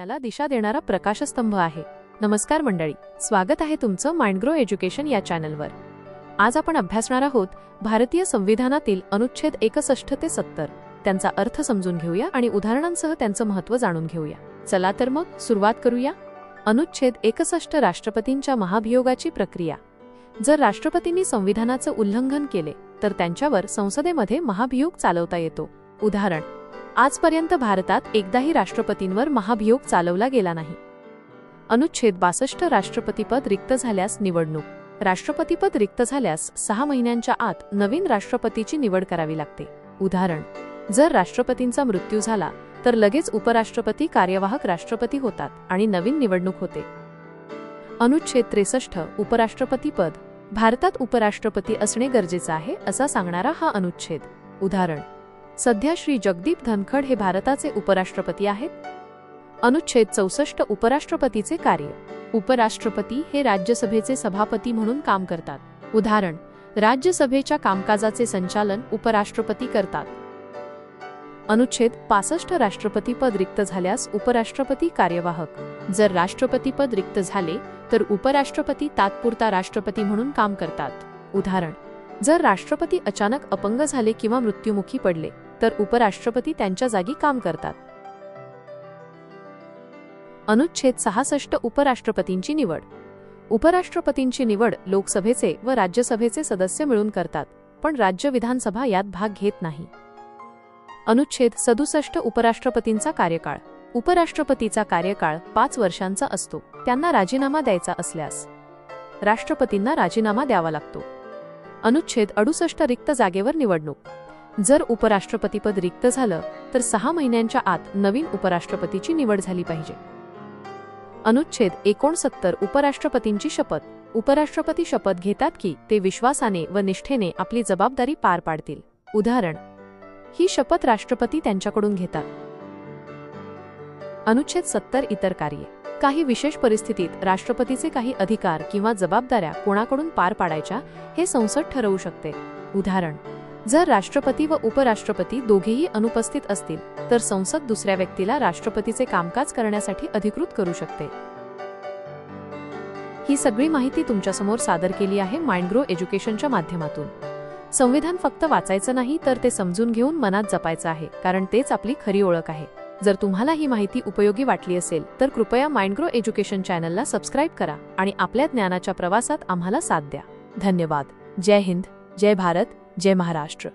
याला दिशा देणारा प्रकाशस्तंभ आहे. नमस्कार मंडळी. स्वागत आहे तुमचं माइंडग्रो एज्युकेशन या चॅनलवर. आज आपण अभ्यासणार आहोत भारतीय संविधानातील अनुच्छेद एकसष्ट ते सत्तर. त्यांचा अर्थ समजून घेऊया आणि उदाहरणांसह त्यांचं महत्त्व जाणून घेऊया. चला तर मग सुरुवात करूया. अनुच्छेद एकसष्ट राष्ट्रपतींच्या महाभियोगाची प्रक्रिया. जर राष्ट्रपतींनी संविधानाचं उल्लंघन केले तर त्यांच्यावर संसदेमध्ये महाभियोग चालवता येतो. उदाहरण आजपर्यंत भारतात एकदाही राष्ट्रपतींवर महाभियोग चालवला गेला नाही. अनुच्छेद बासष्ट राष्ट्रपतीपद रिक्त झाल्यास निवडणूक. राष्ट्रपतीपद रिक्त झाल्यास सहा महिन्यांच्या आत नवीन राष्ट्रपतीची निवड करावी लागते. उदाहरण जर राष्ट्रपतींचा मृत्यू झाला तर लगेच उपराष्ट्रपती कार्यवाहक राष्ट्रपती होतात आणि नवीन निवडणूक होते. अनुच्छेद त्रेसष्ट उपराष्ट्रपतीपद भारतात उपराष्ट्रपती असणे गरजेचं आहे असा सांगणारा हा अनुच्छेद. उदाहरण सध्या श्री जगदीप धनखड हे भारताचे उपराष्ट्रपती आहेत. अनुच्छेद चौसष्ट उपराष्ट्रपतीचे कार्य. उपराष्ट्रपती हे राज्यसभेचे सभापती म्हणून काम करतात. उदाहरण राज्यसभेच्या कामकाजाचे संचालन उपराष्ट्रपती करतात. अनुच्छेद पासष्ट राष्ट्रपतीपद रिक्त झाल्यास उपराष्ट्रपती कार्यवाहक. जर राष्ट्रपतीपद रिक्त झाले तर उपराष्ट्रपती तात्पुरता राष्ट्रपती म्हणून काम करतात. उदाहरण जर राष्ट्रपती अचानक अपंग झाले किंवा मृत्युमुखी पडले तर उपराष्ट्रपती त्यांच्या जागी काम करतात. अनुच्छेद सहासष्ट उपराष्ट्रपतींची निवड. उपराष्ट्रपतींची निवड लोकसभेचे व राज्यसभेचे सदस्य मिळून करतात पण राज्य विधानसभा यात भाग घेत नाही. अनुच्छेद सदुसष्ट उपराष्ट्रपतींचा कार्यकाळ. उपराष्ट्रपतीचा कार्यकाळ पाच वर्षांचा असतो त्यांना राजीनामा द्यायचा असल्यास. राष्ट्रपतींना राजीनामा द्यावा लागतो. अनुच्छेद अडुसष्ट रिक्त जागेवर निवडणूक. जर उपराष्ट्रपतीपद रिक्त झालं तर सहा महिन्यांच्या आत नवीन उपराष्ट्रपतीची निवड झाली पाहिजे. अनुच्छेद एकोणसत्तर उपराष्ट्रपतींची शपथ. उपराष्ट्रपती शपथ घेतात की ते विश्वासाने व निष्ठेने आपली जबाबदारी पार पाडतील. उदाहरण ही शपथ राष्ट्रपती त्यांच्याकडून घेतात. अनुच्छेद सत्तर इतर कार्ये. काही विशेष परिस्थितीत राष्ट्रपतीचे काही अधिकार किंवा जबाबदाऱ्या कोणाकडून पार पाडायच्या हे संसद ठरवू शकते. उदाहरण जर राष्ट्रपती व उपराष्ट्रपती दोघेही अनुपस्थित असतील तर संसद दुसऱ्या व्यक्तीला राष्ट्रपतीचे कामकाज करण्यासाठी अधिकृत करू शकते. ही सगळी माहिती तुमच्यासमोर सादर केली आहे माइंडग्रो एज्युकेशनच्या माध्यमातून. संविधान फक्त वाचायचं नाही तर ते समजून घेऊन मनात जपायचं आहे कारण तेच आपली खरी ओळख आहे. जर तुम्हाला ही माहिती उपयोगी वाटली असेल तर कृपया माइंडग्रो एज्युकेशन चॅनलला सबस्क्राईब करा आणि आपल्या ज्ञानाच्या प्रवासात आम्हाला साथ द्या. धन्यवाद. जय हिंद. जय भारत. जय महाराष्ट्र